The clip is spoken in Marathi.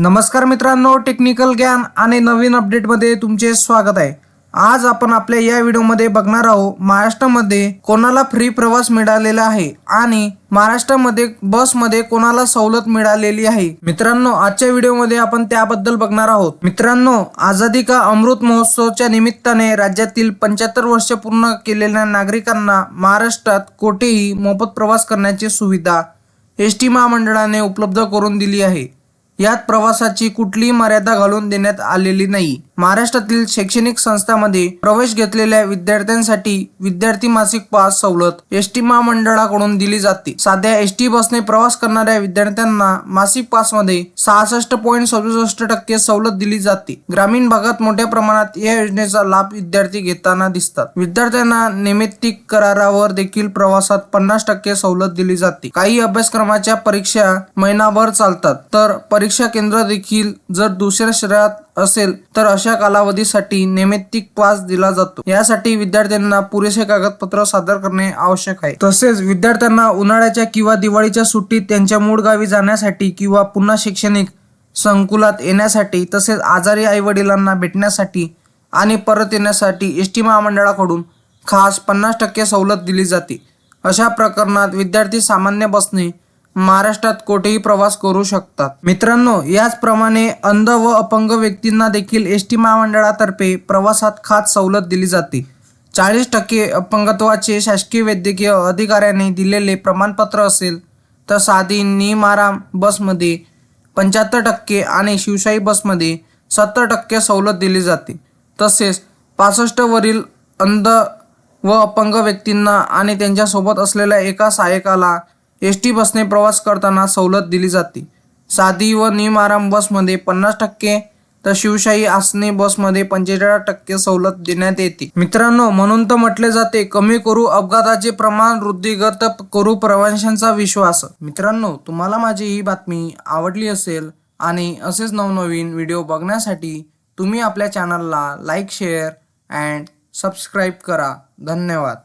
नमस्कार मित्रांनो टेक्निकल ज्ञान आणि नवीन अपडेटमध्ये तुमचे स्वागत आहे. आज आपण आपल्या या व्हिडिओमध्ये बघणार आहोत महाराष्ट्रामध्ये कोणाला फ्री प्रवास मिळालेला आहे आणि महाराष्ट्रामध्ये बसमध्ये कोणाला सवलत मिळालेली आहे. मित्रांनो आजच्या व्हिडिओमध्ये आपण त्याबद्दल बघणार आहोत. मित्रांनो आझादी का अमृत महोत्सवच्या निमित्ताने राज्यातील पंच्याहत्तर वर्ष पूर्ण केलेल्या नागरिकांना महाराष्ट्रात कोठेही मोफत प्रवास करण्याची सुविधा एस टी महामंडळाने उपलब्ध करून दिली आहे. यात प्रवासाची कुठलीही मर्यादा घालून देण्यात आलेली नाही. महाराष्ट्रातील शैक्षणिक संस्थांमध्ये प्रवेश घेतलेल्या विद्यार्थ्यांसाठी विद्यार्थी मासिक पास सवलत एस टी महामंडळाकडून दिली जाते. साध्या एस टी बसने प्रवास करणाऱ्या विद्यार्थ्यांना मासिक पासमध्ये सहासष्ट पॉईंट सदुसष्ट टक्के सवलत दिली जाते. ग्रामीण भागात मोठ्या प्रमाणात या योजनेचा लाभ विद्यार्थी घेताना दिसतात. विद्यार्थ्यांना नैमित्तिक करारावर देखील प्रवासात पन्नास टक्के सवलत दिली जाते. काही अभ्यासक्रमाच्या परीक्षा महिनाभर चालतात. तर परीक्षा केंद्र देखील जर दुसऱ्या शहरात असेल तर अशा कालावधीसाठी नैमित्तिक पास दिला जातो. यासाठी विद्यार्थ्यांना पुरेसे कागदपत्र सादर करणे आवश्यक आहे. तसेच विद्यार्थ्यांना उन्हाळ्याच्या किंवा दिवाळीच्या सुट्टीत त्यांच्या मूळ गावी जाण्यासाठी किंवा पुन्हा शैक्षणिक संकुलात येण्यासाठी तसेच आजारी आई वडिलांना भेटण्यासाठी आणि परत येण्यासाठी एस टी महामंडळाकडून खास पन्नास टक्के सवलत दिली जाते. अशा प्रकरणात विद्यार्थी सामान्य बसने महाराष्ट्रात कोठेही प्रवास करू शकतात. मित्रांनो याचप्रमाणे अंध व अपंग व्यक्तींना देखील एस टी महामंडळातर्फे प्रवासात खास सवलत दिली जाते. चाळीस टक्के अपंगत्वाचे शासकीय वैद्यकीय अधिकाऱ्याने दिलेले प्रमाणपत्र असेल तर साधी निमाराम बसमध्ये पंच्याहत्तर टक्के आणि शिवशाही बसमध्ये सत्तर टक्के सवलत दिली जाते. तसेच पासष्ट वरील अंध व अपंग व्यक्तींना आणि त्यांच्यासोबत असलेल्या एका सहाय्यकाला एस टी बसने प्रवास करताना सवलत दिली जाते. साधी व नियमाराम बसमध्ये पन्नास टक्के तर शिवशाही आसने बसमध्ये पंचेचाळीस टक्के सवलत देण्यात येते. मित्रांनो म्हणून तर म्हटले जाते कमी करू अपघाताचे प्रमाण वृद्धिगत करू प्रवाशांचा विश्वास. मित्रांनो तुम्हाला माझी ही बातमी आवडली असेल आणि असेच नवनवीन व्हिडिओ बघण्यासाठी तुम्ही आपल्या चॅनलला लाईक शेअर अँड सबस्क्राईब करा. धन्यवाद.